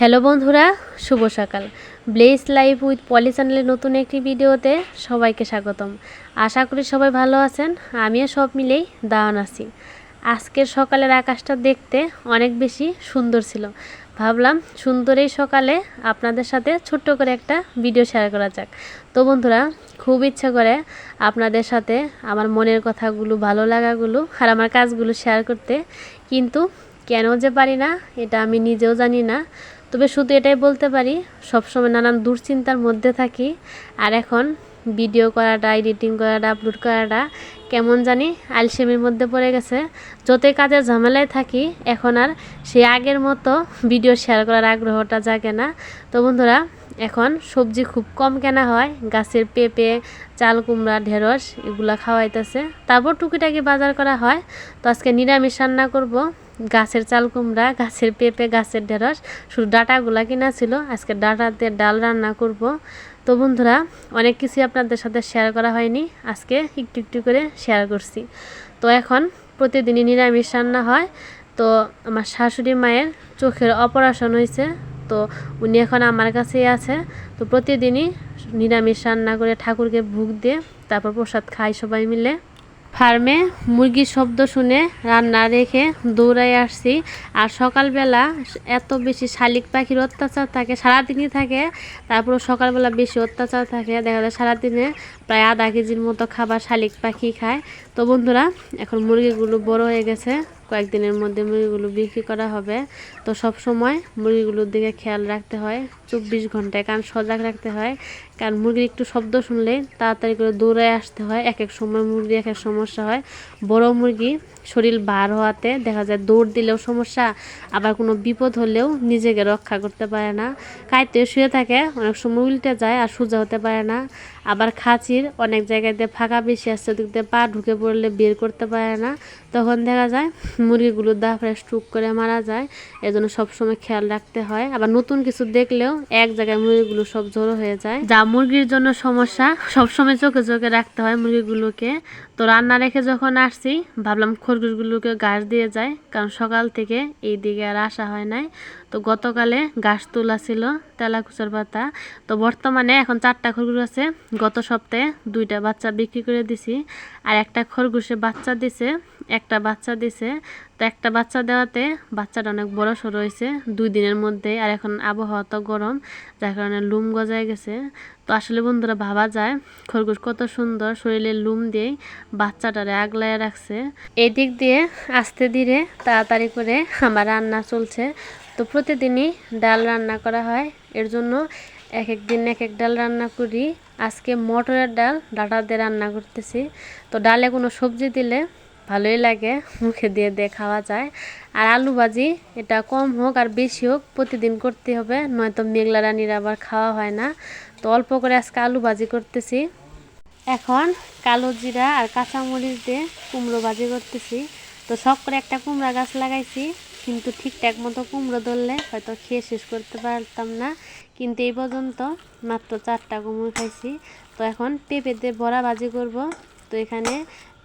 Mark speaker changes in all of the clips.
Speaker 1: Hello বন্ধুরা, শুভ সকাল। Bless life with পলি চ্যানেলের নতুন একটি ভিডিওতে সবাইকে স্বাগতম। আশা করি সবাই ভালো আছেন, আমিও সব মিলেই দাওয়ান আছি। আজকের সকালের আকাশটা দেখতে অনেক বেশি সুন্দর ছিল। ভাবলাম সুন্দর এই সকালে আপনাদের সাথে ছোট্ট করে একটা ভিডিও শেয়ার করা যাক। তো বন্ধুরা, খুব ইচ্ছা করে আপনাদের সাথে আমার মনের কথাগুলো, ভালো লাগাগুলো আর আমার কাজগুলো শেয়ার করতে। কিন্তু কেন যে পারি না, এটা আমি নিজেও জানি না। তবে শুধু এটাই বলতে পারি, সবসময় নানান দুশ্চিন্তার মধ্যে থাকি। আর এখন ভিডিও করাটা, এডিটিং করাটা, আপলোড করাটা কেমন জানি আলসেমির মধ্যে পড়ে গেছে। যতই কাজের ঝামেলায় থাকি, এখন আর সে আগের মতো ভিডিও শেয়ার করার আগ্রহটা জাগে না। তো বন্ধুরা, এখন সবজি খুব কম কেনা হয়, গাছের পেঁপে, চাল কুমড়া, ঢেঁড়স এগুলা খাওয়াইতেছে। তারপর টুকিটাকি বাজার করা হয়। তো আজকে নিরামিষ রান্না করব। গাছের চাল কুমড়া, গাছের পেঁপে, গাছের ঢেঁড়স, শুধু ডাটাগুলা কিনা ছিল। আজকে ডাটাতে ডাল রান্না করব। তো বন্ধুরা, অনেক কিছুই আপনাদের সাথে শেয়ার করা হয়নি। আজকে একটু একটু করে শেয়ার করছি। তো এখন প্রতিদিনই নিরামিষ রান্না হয়। তো আমার শাশুড়ি মায়ের চোখের অপারেশন হয়েছে। তো উনি এখন আমার কাছেই আছে। তো প্রতিদিনই নিরামিষ রান্না করে ঠাকুরকে ভোগ দিয়ে তারপর প্রসাদ খাই সবাই মিলে। ফার্মে মুরগির শব্দ শুনে রান্না রেখে দৌড়াই আসছি। আর সকালবেলা এত বেশি শালিক পাখির অত্যাচার থাকে, সারাদিনই থাকে। তারপর সকালবেলা বেশি অত্যাচার থাকে। দেখা যায় সারাদিনে প্রায় আধা কেজির মতো খাবার শালিক পাখি খায়। তো বন্ধুরা, এখন মুরগিগুলো বড় হয়ে গেছে। কয়েকদিনের মধ্যে মুরগিগুলো বিক্রি করা হবে। তো সব সময় মুরগিগুলোর দিকে খেয়াল রাখতে হয়, চব্বিশ ঘন্টায়। কারণ সজাগ রাখতে হয়। কারণ মুরগির একটু শব্দ শুনলে তাড়াতাড়ি করে দৌড়ে আসতে হয়। এক এক সময় মুরগি এক এক সমস্যা হয়। বড় মুরগি শরীর বার হওয়াতে দেখা যায় দৌড় দিলেও সমস্যা, আবার কোনো বিপদ হলেও নিজেকে রক্ষা করতে পারে না। কাইতে শুয়ে থাকে, অনেক সময় উল্টে যায় আর সোজা হতে পারে না। আবার খাঁচির অনেক জায়গাতে ফাঁকা বেশি আসছে ওদিক দিয়ে পা ঢুকে পড়লে বের করতে পারে না। তখন দেখা যায় মুরগিগুলো দাফড়ে স্টুক করে মারা যায়, এজন্য সবসময় খেয়াল রাখতে হয়। আবার নতুন কিছু দেখলেও এক জায়গায় মুরগিগুলো সব জড়ো হয়ে যায়। যা মুরগির জন্য সমস্যা, সবসময় চোখে চোখে রাখতে হয় মুরগিগুলোকে। তো রান্না রেখে যখন আসছি, ভাবলাম খরগোশগুলোকে ঘাস দিয়ে যায় কারণ সকাল থেকে এই দিকে আর আসা হয় নাই। তো গতকালে ঘাস তোলা ছিল তেলাকুচার পাতা। তো বর্তমানে এখন চারটা খরগোশ আছে। গত সপ্তাহে দুইটা বাচ্চা বিক্রি করে দিছি, আর একটা খরগোশে বাচ্চা দিছে একটা বাচ্চা দিছে, তো একটা বাচ্চা দেওয়াতে বাচ্চাটা অনেক বড় সড়ো হয়েছে, দুই দিনের মধ্যে আর এখন আবহাওয়া তো গরম, যার কারণে লুম গজায় গেছে। তো আসলে বন্ধুরা, ভাবা যায় খরগোশ কত সুন্দর শরীরে লুম দিয়ে বাচ্চাটারে আগলায় রাখছে। এই দিক দিয়ে আস্তে ধীরে তাড়াতাড়ি করে আমার রান্না চলছে। তো প্রতিদিনই ডাল রান্না করা হয়। এর জন্য এক এক দিন এক এক ডাল রান্না করি। আজকে মটরের ডাল ডাটা দিয়ে রান্না করতেছি। তো ডালে কোনো সবজি দিলে ভালোই লাগে, মুখে দিয়ে দিয়ে খাওয়া যায়। আর আলু ভাজি, এটা কম হোক আর বেশি হোক, প্রতিদিন করতে হবে, নয়তো মেঘলা রানির আবার খাওয়া হয় না। তো অল্প করে আজকে আলু ভাজি করতেছি। এখন কালো জিরা আর কাঁচামরিচ দিয়ে কুমড়ো ভাজি করতেছি। তো সব করে একটা কুমড়া গাছ লাগাইছি, কিন্তু ঠিকঠাক মতো কুমড়ো ধরলে হয়তো খেয়ে শেষ করতে পারতাম না। কিন্তু এই পর্যন্ত মাত্র চারটা কুমড়ো খাইছি। তো এখন পেঁপে দিয়ে বড়া ভাজি করব। তো এখানে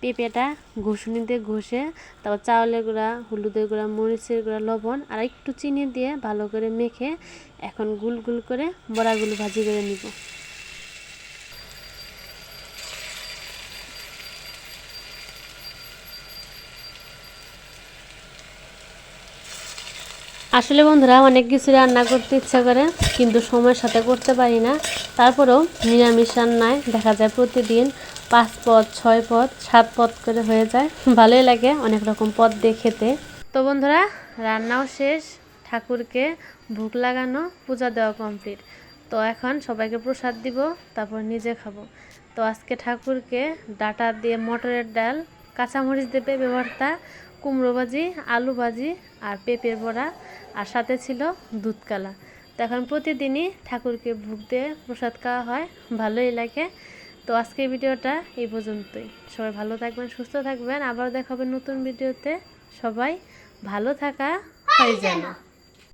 Speaker 1: পেঁপেটা ঘষুনি দিয়ে ঘষে, তারপর চাউলের গুঁড়া, হলুদের গুঁড়া, মরিচের গুঁড়া, লবণ আর একটু চিনি দিয়ে ভালো করে মেখে এখন গুল গুল করে বড়াগুলো ভাজি করে নিব। আসলে বন্ধুরা অনেক কিছু রান্না করতে ইচ্ছা করে, কিন্তু সময়ের সাথে করতে পারি না। তারপরেও নিরামিষ রান্নায় দেখা যায় প্রতিদিন পাঁচ পদ, ছয় পদ, সাত পদ করে হয়ে যায়। ভালোই লাগে অনেক রকম পদ দিয়ে খেতে। তো বন্ধুরা, রান্নাও শেষ, ঠাকুরকে ভোগ লাগানো, পূজা দেওয়া কমপ্লিট তো এখন সবাইকে প্রসাদ দিব, তারপর নিজে খাব। তো আজকে ঠাকুরকে ডাটা দিয়ে মটরের ডাল, কাঁচামরিচ পেঁপে ভর্তা, কুমড়ো ভাজি, আলু ভাজি আর পেঁপের বড়া আর সাথে ছিল দুধ কালা তো এখন প্রতিদিনই ঠাকুরকে ভোগ দিয়ে প্রসাদ খাওয়া হয়। ভালোই লাগে। তো আজকের ভিডিওটা এই পর্যন্তই। সবাই ভালো থাকবেন, সুস্থ থাকবেন। আবার দেখাবেন নতুন ভিডিওতে। সবাই ভালো থাকা, হয় যেন।